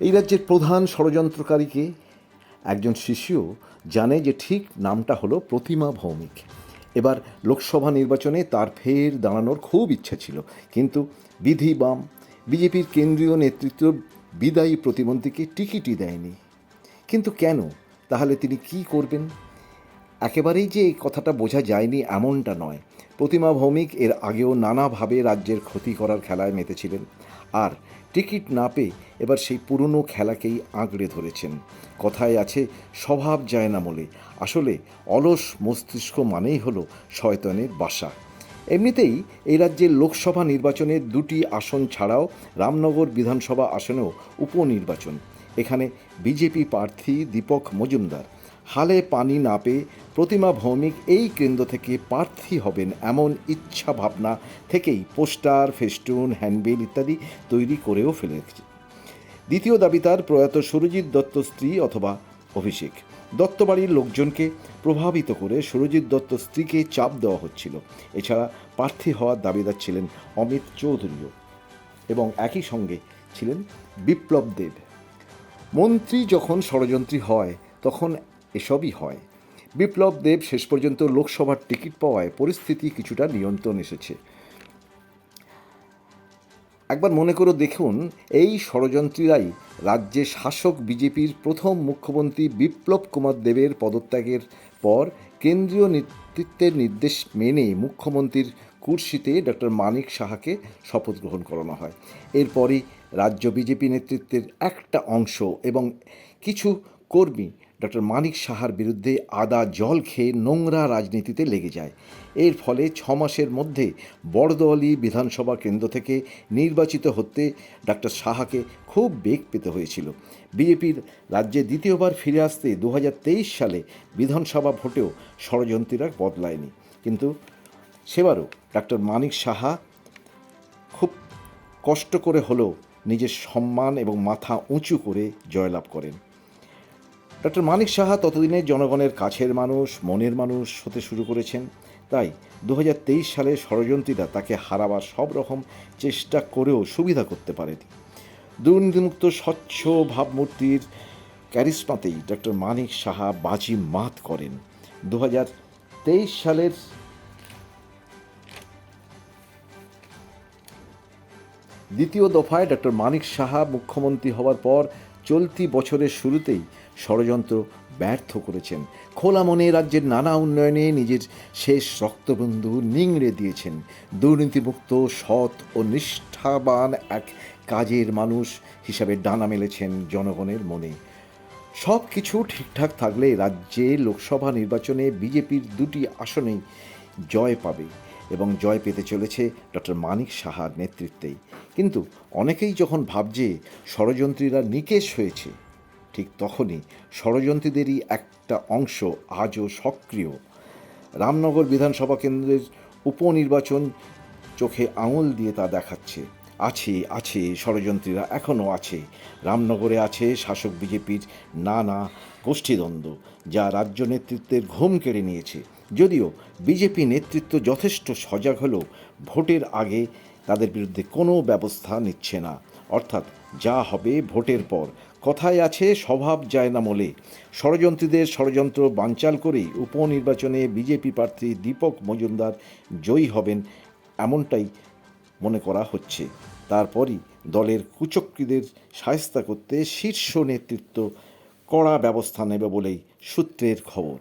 এই রাজ্যের প্রধান ষড়যন্ত্রকারীকে একজন শিশুও জানে যে ঠিক নামটা হলো প্রতিমা ভৌমিক। এবার লোকসভা নির্বাচনে তার ফের দাঁড়ানোর খুব ইচ্ছা ছিল। কিন্তু বিধি বাম, বিজেপির কেন্দ্রীয় নেতৃত্ব বিদায়ী প্রতিমন্ত্রীকে টিকিটই দেয়নি। কিন্তু কেন? তাহলে তিনি কি করবেন? একেবারেই যে এই কথাটা বোঝা যায়নি এমনটা নয়। প্রতিমা ভৌমিক এর আগেও নানাভাবে রাজ্যের ক্ষতি করার খেলায় মেতেছিলেন। আর টিকিট না পেয়ে এবার সেই পুরনো খেলাকেই আঁকড়ে ধরেছেন। কথায় আছে, স্বভাব যায় না বলে আসলে অলস মস্তিষ্ক মানেই হলো শয়তনের বাসা। এমনিতেই এই রাজ্যের লোকসভা নির্বাচনের দুটি আসন ছাড়াও রামনগর বিধানসভা আসনেও উপনির্বাচন। এখানে বিজেপি প্রার্থী দীপক মজুমদার হালে পানি না পেয়ে প্রতিমা ভৌমিক এই কেন্দ্র থেকে প্রার্থী হবেন এমন ইচ্ছা ভাবনা থেকেই পোস্টার, ফেস্টুন, হ্যান্ডবিল ইত্যাদি তৈরি করেও ফেলেছে। দ্বিতীয় দাবি তার, প্রয়াত সুরজিৎ দত্ত স্ত্রী অথবা অভিষেক। দত্তবাড়ির লোকজনকে প্রভাবিত করে সুরজিৎ দত্ত স্ত্রীকে চাপ দেওয়া হচ্ছিল। এছাড়া প্রার্থী হওয়ার দাবিদার ছিলেন অমিত চৌধুরীও এবং একই সঙ্গে ছিলেন বিপ্লব দেব। মন্ত্রী যখন ষড়যন্ত্রী হয়, তখন এসবই হয়। বিপ্লব দেব শেষ পর্যন্ত লোকসভার টিকিট পাওয়ায় পরিস্থিতি কিছুটা নিয়ন্ত্রণ এসেছে। একবার মনে করে দেখুন, এই ষড়যন্ত্রীরাই রাজ্যে শাসক বিজেপির প্রথম মুখ্যমন্ত্রী বিপ্লব কুমার দেবের পদত্যাগের পর কেন্দ্রীয় নেতৃত্বের নির্দেশ মেনে মুখ্যমন্ত্রীর কুর্সিতে ডক্টর মানিক সাহাকে শপথ গ্রহণ করানো হয়। এরপরই রাজ্য বিজেপি নেতৃত্বের একটা অংশ এবং কিছু কর্মী ডক্টর মানিক সাহার বিরুদ্ধে আদা জল খেয়ে নোংরা রাজনীতিতে লেগে যায়। এর ফলে ছ মাসের মধ্যে বড়দলি বিধানসভা কেন্দ্র থেকে নির্বাচিত হতে ডক্টর সাহাকে খুব বেগ পেতে হয়েছিল। বিজেপির রাজ্যে দ্বিতীয়বার ফিরে আসতে দু হাজার তেইশ সালে বিধানসভা ভোটেও ষড়যন্ত্রীরা বদলায়নি। কিন্তু সেবারও ডক্টর মানিক সাহা খুব কষ্ট করে হলেও নিজের সম্মান এবং মাথা উঁচু করে জয়লাভ করেন। ডক্টর মানিক সাহা ততদিনে জনগণের কাছের মানুষ, মনের মানুষ হতে শুরু করেছেন। তাই দু সালে ষড়যন্ত্রীরা তাকে হারাবার সব রকম চেষ্টা করেও সুবিধা করতে পারেনি। দুর্নীতিমুক্ত, স্বচ্ছ ভাবমূর্তির ক্যারিসমাতেই ডক্টর মানিক সাহা বাজি মাত করেন। দু হাজার তেইশ সালের দ্বিতীয় দফায় ডক্টর মানিক সাহা মুখ্যমন্ত্রী হওয়ার পর চলতি বছরের শুরুতেই ষড়যন্ত্র ব্যর্থ করেছেন। খোলা মনে রাজ্যের নানা উন্নয়নে নিজের শেষ রক্তবন্ধু নিংড়ে দিয়েছেন। দুর্নীতিমুক্ত, সৎ ও নিষ্ঠাবান এক কাজের মানুষ হিসাবে ডানা মেলেছেন জনগণের মনে। সব কিছু ঠিকঠাক থাকলে রাজ্যে লোকসভা নির্বাচনে বিজেপির দুটি আসনেই জয় পাবে। এবং জয় পেতে চলেছে ডক্টর মানিক সাহার নেতৃত্বেই। কিন্তু অনেকেই যখন ভাবছে ষড়যন্ত্রীরা নিকেশ হয়েছে, ঠিক তখনই ষড়যন্ত্রীদেরই একটা অংশ আজও সক্রিয়। রামনগর বিধানসভা কেন্দ্রের উপনির্বাচন চোখে আঙুল দিয়ে তা দেখাচ্ছে। আছে আছে, ষড়যন্ত্রীরা এখনও আছে। রামনগরে আছে শাসক বিজেপির নানা গোষ্ঠীদ্বন্দ্ব, যা রাজ্য নেতৃত্বের ঘুম কেড়ে নিয়েছে। যদিও বিজেপি নেতৃত্ব যথেষ্ট সজাগ হলেও ভোটের আগে তাদের বিরুদ্ধে কোনো ব্যবস্থা নিচ্ছে না। অর্থাৎ যা হবে ভোটের পর। কথায় আছে, স্বভাব যায় না মলে। ষড়যন্ত্রীদের ষড়যন্ত্র বানচাল করেই উপনির্বাচনে বিজেপি প্রার্থী দীপক মজুমদার জয়ী হবেন এমনটাই মনে করা হচ্ছে। তারপরই দলের কুচক্রীদের সায়স্তা করতে শীর্ষ নেতৃত্ব কড়া ব্যবস্থা নেবে বলেই সূত্রের খবর।